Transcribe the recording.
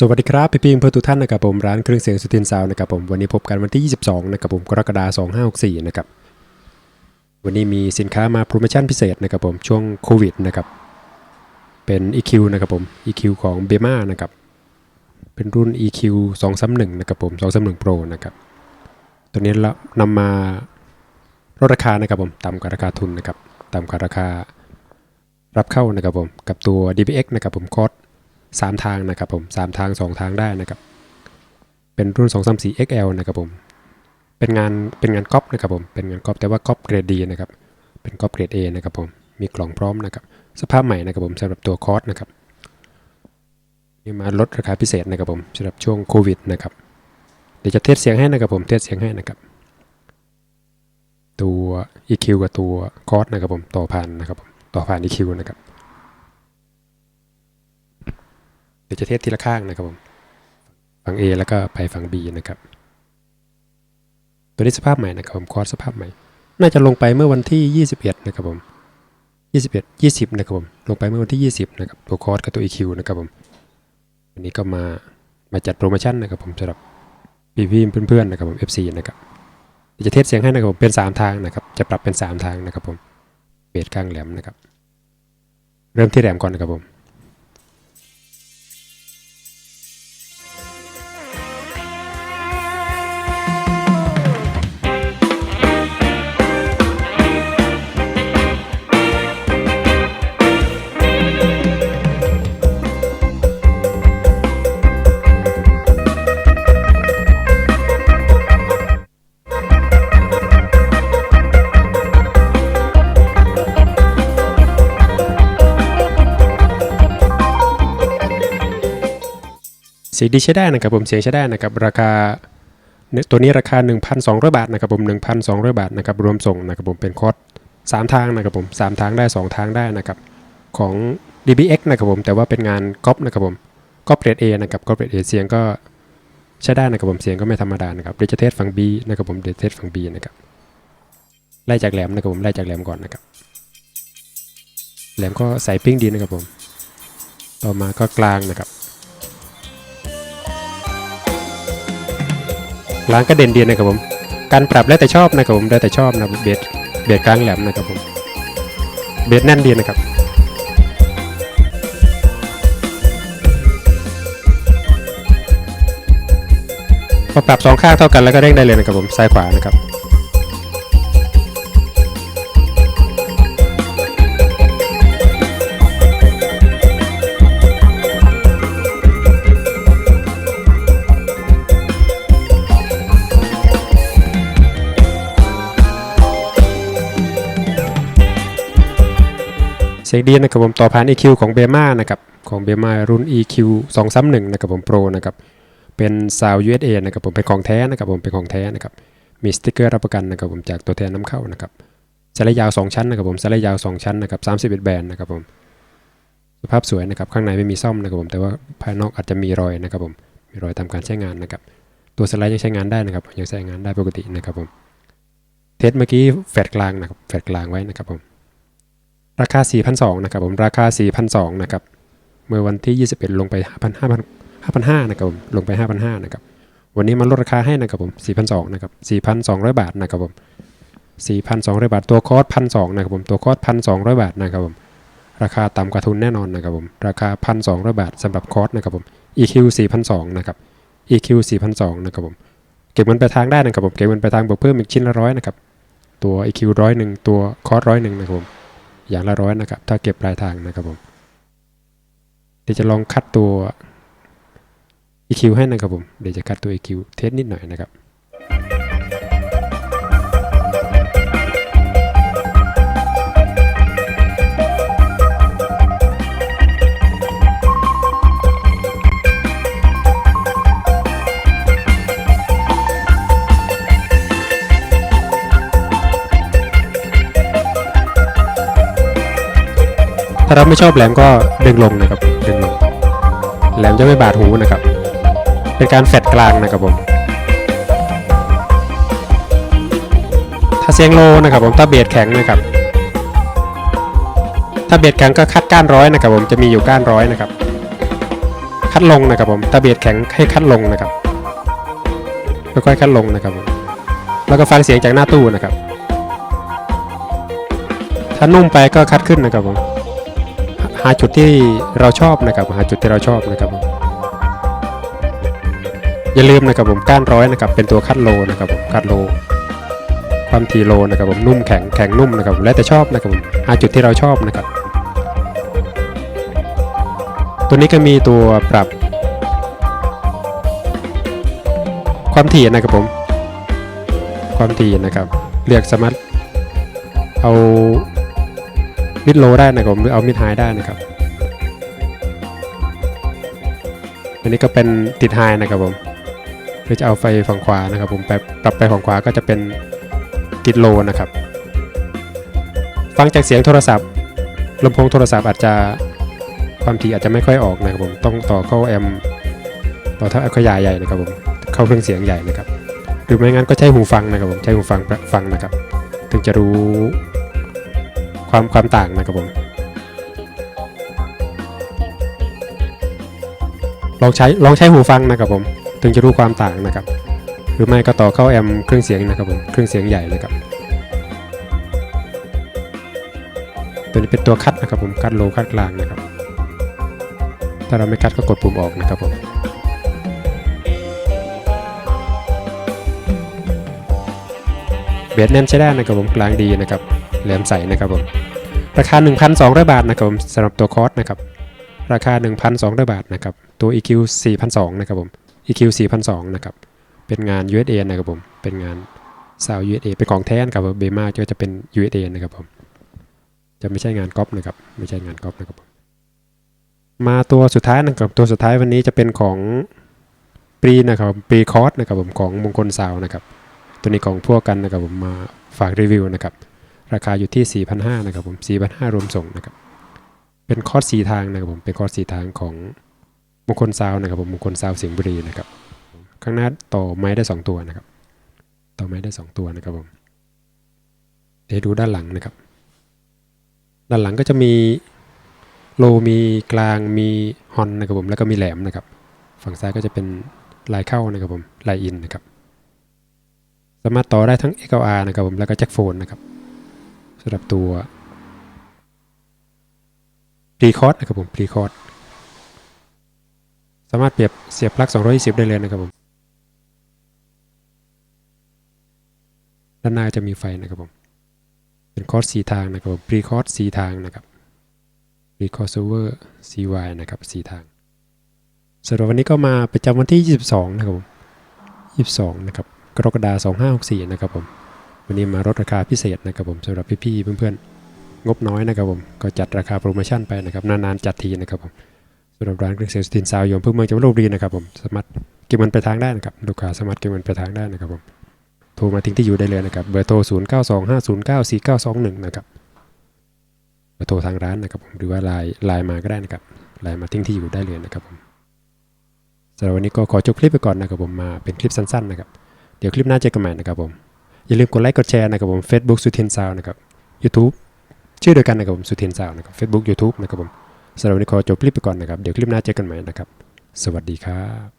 สวัสดีครับพี่ปิงเพื่อทุกท่านนะครับผมร้านเครื่องเสียงสุทินซาวนะครับผมวันนี้พบกันวันที่ 22นะครับผมกรกฎาคม2564นะครับวันนี้มีสินค้ามาโปรโมชั่นพิเศษนะครับผมช่วงโควิดนะครับเป็น EQ นะครับผม EQ ของ b e m a นะครับเป็นรุ่น EQ 231นะครับผม231 Pro นะครับตัวนี้เรานำมาลดราคานะครับผมต่ำกว่าราคาทุนนะครับต่ำกว่าราคารับเข้านะครับผมกับตัว DBX นะครับผมคอร์ สามทางนะครับผมสามทางสองทางได้นะครับ เป็นรุ่น 2 3 4 XL นะครับผม เป็นงานเป็นงานก๊อปนะครับผม เป็นงานก๊อปแต่ว่าก๊อปเกรดดีนะครับ เป็นก๊อปเกรด A นะครับผม มีกล่องพร้อมนะครับ สภาพใหม่นะครับผมสำหรับตัวคอร์สนะครับนี่มาลดราคาพิเศษนะครับผมสำหรับช่วงโควิดนะครับ เดี๋ยวจะเทสเสียงให้นะครับผม เทสเสียงให้นะครับตัว EQ กับตัวคอร์สนะครับผม ต่อผ่านนะครับผม ต่อผ่าน EQ นะครับ เดี๋ยวจะเทสทีละข้างนะครับผมฝั่ง A แล้วก็ไปฝั่ง B นะครับ ตัวนี้สภาพใหม่นะครับผมคอร์สสภาพใหม่ น่าจะลงไปเมื่อวันที่ 21 นะครับผม 21 20 นะครับผม ลงไปเมื่อวันที่ 20 นะครับ ตัวคอร์สกับตัว EQ นะครับผม วันนี้ก็มา มาจัดโปรโมชั่นนะครับผมสำหรับพี่ๆเพื่อนๆนะครับผม FC นะครับจะเทสเสียงให้นะครับผมเป็น 3 ทางนะครับ จะปรับเป็น 3 ทางนะครับผม เบสข้างแหลมนะครับ เริ่มที่แหลมก่อนนะครับผม เสียงดีใช้ได้นะครับผมเสียงใช้ได้นะครับราคาตัวนี้ราคา 1,200 บาทนะครับผม1,200 บาทนะครับรวมส่งนะครับผมเป็นคอร์สสามทางนะครับผมสามทางได้ 2 ทางได้นะครับของ DBX นะครับผมแต่ว่าเป็นงานก๊อปนะครับผมก๊อปเกรด A นะครับก๊อปเกรด A เสียงก็ใช้ได้นะครับผมเสียงก็ไม่ธรรมดานะครับเดจเทสฝั่ง B นะครับผมเดี๋ยวเทสฝั่ง B นะครับไล่จากแหลมนะครับผมไล่จากแหลมก่อนนะครับแหลมก็ใส่ปิ้งดีนะครับผมต่อมาก็กลางนะครับ ล้างก็เด่นเดียนะครับผมการปรับแล้วแต่ชอบนะครับผมแล้วแต่ชอบนะเบสเบสกลางแหลมนะครับผมเบสแน่นเดียนะครับพอปรับสองข้างเท่ากันแล้วก็เร่งได้เลยนะครับผมซ้ายขวานะครับ เสียงดีนะครับผมต่อผ่าน EQ ของเบม่านะครับของเบม่ารุ่น EQ 231นะครับผม Pro นะครับเป็นซาว USA นะครับผมเป็นของแท้นะครับผมเป็นของแท้นะครับมีสติกเกอร์รับประกันนะครับผมจากตัวแทนน้ำเข้านะครับสายยาว 2 ชั้นนะครับผมสายยาว 2 ชั้นนะครับ31แบนนะครับผมสภาพสวยนะครับข้างในไม่มีซ่อมนะครับผมแต่ว่าภายนอกอาจจะมีรอยนะครับผมมีรอยตามการใช้งานนะครับตัวสไลด์ยังใช้งานได้นะครับยังใช้งานได้ปกตินะครับผมเทสเมื่อกี้แฟลตกลางนะครับแฟลตกลางไว้นะครับผม ราคา 4,200นะครับผมราคา 4,200นะครับเมื่อวันที่ 21 ลงไป 5,500 5,500นะครับผมลงไป 5,500นะครับวันนี้มาลดราคาให้นะครับผม4,200นะครับ4,200 บาทนะครับผม4,200 บาท ตัวคอร์ส1,200นะครับผมตัวคอร์ส1,200 บาทนะครับผมราคาต่ำกว่าทุนแน่นอนนะครับผมราคา 1,200 บาทสำหรับคอร์สนะครับผม EQ 4,200นะครับ EQ 4,200นะครับผมเก็บเงินไปทางได้นะครับผมเก็บเงินไปทางบวกเพิ่มอีกชิ้นละร้อยนะครับตัว EQ ร้อยหนึ่งตัวคอร์สร้อยหนึ่งนะครับผม อย่างละร้อยนะครับ ถ้าเก็บปลายทางนะครับผมเดี๋ยวจะลองคัดตัว EQ ให้นะครับผม เดี๋ยวจะคัดตัว EQ เทสนิดหน่อยนะครับ ถ้าเราไม่ชอบแหลมก็ดึงลงนะครับดึงลงแหลมจะไม่บาดหูนะครับ เป็นการแฟดกลางนะครับผมถ้าเสียงโลนะครับผมถ้าเบสแข็งนะครับ ถ้าเบสแข็งก็คัดก้านร้อยนะครับผมจะมีอยู่ก้านร้อยนะครับ คัดลงนะครับผมถ้าเบสแข็งให้คัดลงนะครับค่อยๆคัดลงนะครับผมแล้วก็ฟังเสียงจากหน้าตู้นะครับ ถ้านุ่มไปก็คัดขึ้นนะครับผม หาจุดที่เราชอบนะครับหาจุดที่เราชอบนะครับอย่าลืมนะครับผมก้านร้อยนะครับเป็นตัวคัดโลนะครับผมคัดโล ความถี่โลนะครับผมนุ่มแข็งแข็งนุ่มนะครับผมแล้วแต่ชอบนะครับผมหาจุดที่เราชอบนะครับ ตัวนี้ก็มีตัวปรับ ความถี่นะครับผม ความถี่นะครับ เลือกสามารถเอา มิดโลได้นะครับผมหรือเอามิดไฮได้นะครับ อันนี้ก็เป็นติดไฮนะครับผมหรือจะเอาไฟฝั่งขวานะครับ ผมไปปรับไปฝั่งขวาก็จะเป็นติดโลนะครับ ฟังจากเสียงโทรศัพท์ลำโพงโทรศัพท์อาจจะความถี่อาจจะไม่ค่อยออกนะครับผมต้องต่อเข้าแอมต่อเท่าขยายใหญ่นะครับผมเข้าเครื่องเสียงใหญ่นะครับ หรือไม่งั้นก็ใช้หูฟังนะครับผมใช้หูฟังฟังนะครับ ถึงจะรู้ ความความต่างนะครับผม ลองใช้ลองใช้หูฟังนะครับผม ถึงจะรู้ความต่างนะครับ หรือไม่ก็ต่อเข้าแอมเครื่องเสียงนะครับผมเครื่องเสียงใหญ่นะครับ ตัวนี้เป็นตัวคัดนะครับผมคัดโลคัดกลางนะครับ ถ้าเราไม่คัดก็กดปุ่มออกนะครับผมเบสแน่นใช้ได้นะครับผมกลางดีนะครับ แหลมใสนะครับผมราคา 1,200 บาทนะครับผมสำหรับตัวคอร์สนะครับราคา 1,200 บาทนะครับตัว EQ 4,200นะครับผม EQ 4,200นะครับเป็นงาน USA นะครับผมเป็นงานซาว USA เป็นของแท้นะครับเบมาก็จะเป็น USA นะครับผมจะไม่ใช่งานก๊อปนะครับไม่ใช่งานก๊อปนะครับผมมาตัวสุดท้ายนะครับตัวสุดท้ายวันนี้จะเป็นของปรีนะครับปรีคอร์สนะครับผมของมงคลซาวนะครับตัวนี้ของพวกกันนะครับผมมาฝากรีวิวนะครับ ราคาอยู่ที่ 4,500นะครับผม4,500รวมส่งนะครับ เป็นคอร์สสีทางนะครับผมเป็นคอร์สสีทางของมงคลซาวนะครับผมมงคลซาวน์เสียงบุรีนะครับข้างหน้าต่อไม้ได้ 2 ตัวนะครับ ต่อไม้ได้ 2 ตัวนะครับผมเดี๋ยวดูด้านหลังนะครับ ด้านหลังก็จะมีโลมีกลางมีฮอนนะครับผมแล้วก็มีแหลมนะครับ ฝั่งซ้ายก็จะเป็นลายเข้านะครับผมลายอินนะครับ สามารถต่อได้ทั้ง XLR นะครับผมแล้วก็แจ็คโฟนนะครับำหรับตัวพรีคอร์ดนะครับผมพรีคอร์ดสามารถเปรียบเสียบปลั๊ก220 ได้เลยนะครับผม ด้านหน้าจะมีไฟนะครับผม เป็นคอร์ดสีทางนะครับผมพรีคอร์ดสีทางนะครับพรีคอร์สเวอร์ CY นะครับสีทางสำหรับวันนี้ก็มาประจำวันที่ 22 นะครับผม 22 นะครับ กรกฎาคม2564 นะครับผม วันนี้มาลดราคาพิเศษนะครับผมสำหรับพี่ๆเพื่อนๆงบน้อยนะครับผมก็จัดราคาโปรโมชั่นไปนะครับนานๆจัดทีนะครับผมสำหรับร้านเครื่องเสียงสตินซาวยมเพื่อเมืองจังหวัดลบบุรีนะครับผมสามารถเก็บเงินไปทางได้นะครับลูกค้าสามารถเก็บเงินไปทางได้นะครับผมโทรมาทิ้งที่อยู่ได้เลยนะครับเบอร์โทร 0925094921 นะครับเบอร์โทรทางร้านนะครับผมหรือว่าไลน์ไลน์มาก็ได้นะครับไลน์มาทิ้งที่อยู่ได้เลยนะครับผมสำหรับวันนี้ก็ขอจบคลิปไปก่อนนะครับผมมาเป็นคลิปสั้นๆนะครับเดี๋ยวคลิปหน้าเจอกันใหม่นะครับผม อย่าลืมกดไลค์กดแชร์นะครับผม Facebook สุเทนซาวนะครับ YouTube ชื่อเดียวกันนะครับผมสุเทนซาวนะครับ Facebook YouTube นะครับผมสำหรับวันนี้ขอจบคลิปไปก่อนนะครับ เดี๋ยวคลิปหน้าเจอกันใหม่นะครับ สวัสดีครับ